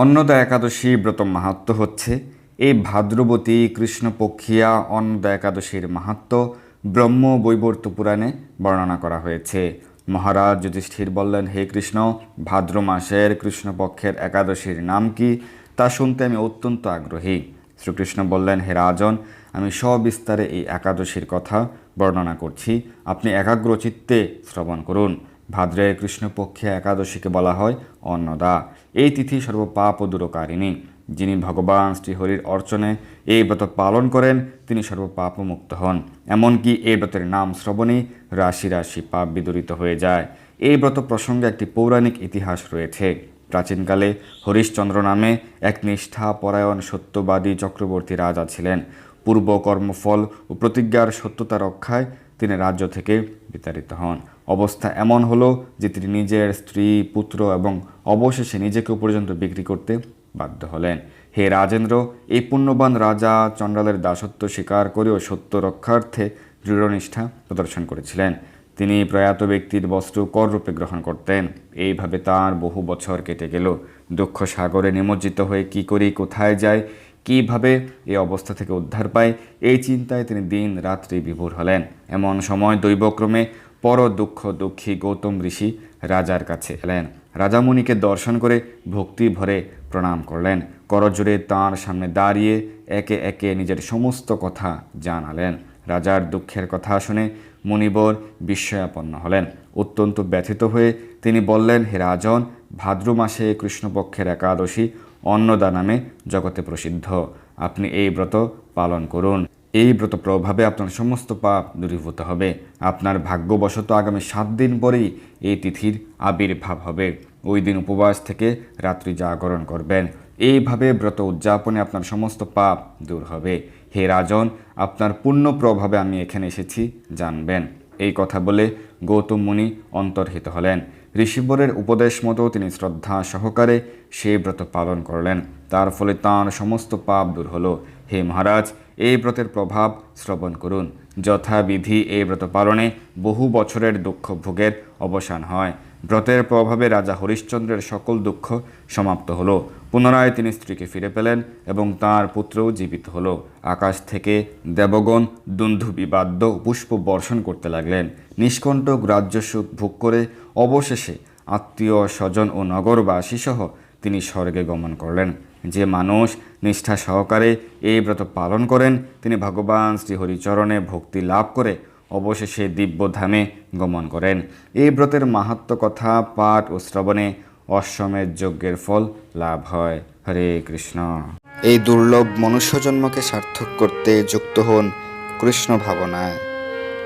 অন্নদা একাদশী ব্রত মাহাত্ম হচ্ছে। এই ভাদ্রবতী কৃষ্ণপক্ষিয়া অন্নদা একাদশীর মাহাত্ম ব্রহ্ম বৈবর্ত পুরাণে বর্ণনা করা হয়েছে। মহারাজ যুধিষ্ঠির বললেন, হে কৃষ্ণ, ভাদ্র মাসের কৃষ্ণপক্ষের একাদশীর নাম কি? তা শুনতে আমি অত্যন্ত আগ্রহী। শ্রীকৃষ্ণ বললেন, হে রাজন, আমি সবিস্তারে এই একাদশীর কথা বর্ণনা করছি। আপনি একাগ্র চিত্তে শ্রবণ করুন। ভাদ্রের কৃষ্ণপক্ষে একাদশীকে বলা হয় অন্নদা। এই তিথি সর্বপাপ ও দূরকারিণী। যিনি ভগবান শ্রীহরির অর্চনে এই ব্রত পালন করেন, তিনি সর্বপাপ মুক্ত হন। এমনকি এই ব্রতের নাম শ্রবণে রাশি রাশি পাপ বিদরিত হয়ে যায়। এই ব্রত প্রসঙ্গে একটি পৌরাণিক ইতিহাস রয়েছে। প্রাচীনকালে হরিশ্চন্দ্র নামে এক নিষ্ঠা পরায়ণ সত্যবাদী চক্রবর্তী রাজা ছিলেন। পূর্ব কর্মফল ও প্রতিজ্ঞার সত্যতা রক্ষায় তিনি রাজ্য থেকে বিতাড়িত হন। অবস্থা এমন হলো যে তিনি নিজের স্ত্রী, পুত্র এবং অবশেষে নিজেকেও পর্যন্ত বিক্রি করতে বাধ্য হলেন। হে রাজেন্দ্র, এই পুণ্যবান রাজা চণ্ডালের দাসত্ব স্বীকার করেও সত্য রক্ষার্থে দৃঢ়নিষ্ঠা প্রদর্শন করেছিলেন। তিনি প্রয়াত ব্যক্তির বস্ত্র কররূপে গ্রহণ করতেন। এইভাবে তার বহু বছর কেটে গেল। দুঃখ সাগরে নিমজ্জিত হয়ে কি করি, কোথায় যায় কীভাবে এই অবস্থা থেকে উদ্ধার পায়? এই চিন্তায় তিনি দিন রাত্রি বিভোর হলেন। এমন সময় দৈবক্রমে পর দুঃখ দুঃখী গৌতম ঋষি রাজার কাছে এলেন। রাজামণিকে দর্শন করে ভক্তি ভরে প্রণাম করলেন। করজোরে তাঁর সামনে দাঁড়িয়ে একে একে নিজের সমস্ত কথা জানালেন। রাজার দুঃখের কথা শুনে মুনিবর বিস্ময়াপন্ন হলেন। অত্যন্ত ব্যথিত হয়ে তিনি বললেন, হে রাজন ভাদ্র মাসে কৃষ্ণপক্ষের একাদশী অন্নদা নামে জগতে প্রসিদ্ধ। আপনি এই ব্রত পালন করুন। এই ব্রত প্রভাবে আপনার সমস্ত পাপ দূরীভূত হবে। আপনার ভাগ্যবশত আগামী সাত দিন পরেই এই তিথির আবির্ভাব হবে। ওই দিন উপবাস থেকে রাত্রি জাগরণ করবেন। এইভাবে ব্রত উদযাপনে আপনার সমস্ত পাপ দূর হবে। হে রাজন, আপনার পূর্ণ প্রভাবে আমি এখানে এসেছি, জানবেন। এই কথা বলে গৌতম মুনি অন্তর্হিত হলেন। ঋষিবরের উপদেশ মতো তিনি শ্রদ্ধা সহকারে সেই ব্রত পালন করলেন। তার ফলে তাঁর সমস্ত পাপ দূর হলো। হে মহারাজ এই ব্রতের প্রভাব শ্রবণ করুন। যথাবিধি এই ব্রত পালনে বহু বছরের দুঃখ ভোগের অবসান হয়। ব্রতের প্রভাবে রাজা হরিশ্চন্দ্রের সকল দুঃখ সমাপ্ত হলো। পুনরায় তিনি স্ত্রীকে ফিরে পেলেন এবং তার পুত্রও জীবিত হলো। আকাশ থেকে দেবগণ দুন্ধুবি বাদ্য পুষ্প বর্ষণ করতে লাগলেন। নিষ্কণ্টক রাজ্য সুখ ভোগ করে অবশেষে আত্মীয়, স্বজন ও নগরবাসী সহ তিনি স্বর্গে গমন করলেন। যে মানুষ নিষ্ঠা সহকারে এই ব্রত পালন করেন, তিনি ভগবান শ্রীহরিচরণে ভক্তি লাভ করে অবশেষে দিব্যধামে গমন করেন। এই ব্রতের মাহাত্ম কথা পাঠ ও শ্রবণে অশ্বমেধ যজ্ঞের ফল লাভ হয়। হরে কৃষ্ণ। এই দুর্লভ মনুষ্যজন্মকে সার্থক করতে যুক্ত হন কৃষ্ণ ভাবনায়।